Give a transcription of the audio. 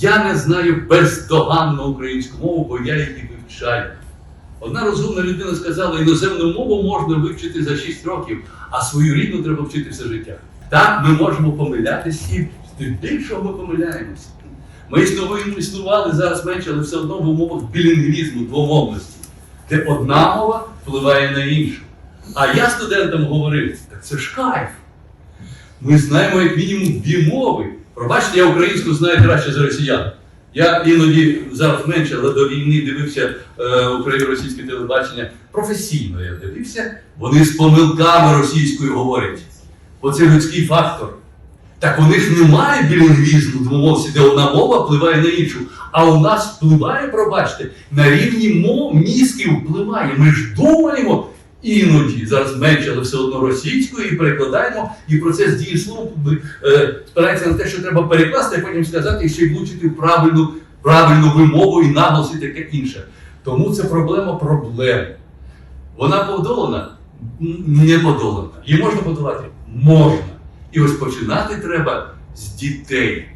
Я не знаю бездоганну українську мову, бо я її вивчаю. Одна розумна людина сказала, іноземну мову можна вивчити за 6 років, а свою рідну треба вчити все життя. Так, ми можемо помилятися і здебільшого ми помиляємося. Ми існували, існували зараз менше, але все одно в умовах білінгвізму, двомовності, де одна мова впливає на іншу. А я студентам говорив, так це ж кайф. Ми знаємо як мінімум дві мови. Пробачте, я українську знаю краще за росіян. Я іноді зараз менше, але до війни дивився е, україно-російське телебачення. Професійно я дивився. Вони з помилками російською говорять. Бо це людський фактор. Так у них немає білінгвізму двомовці, де одна мова впливає на іншу. А у нас впливає, пробачте, на рівні мізків впливає. Ми ж думаємо іноді, зараз менше, але все одно російською, і перекладаємо, і процес дії слов е, спирається на те, що треба перекласти, а потім сказати і ще й влучити правильну, правильну вимову і наголос і таке інше. Тому це проблема проблем. Вона подолана? Не подолана. Її можна подолати? Можна. І ось починати треба з дітей.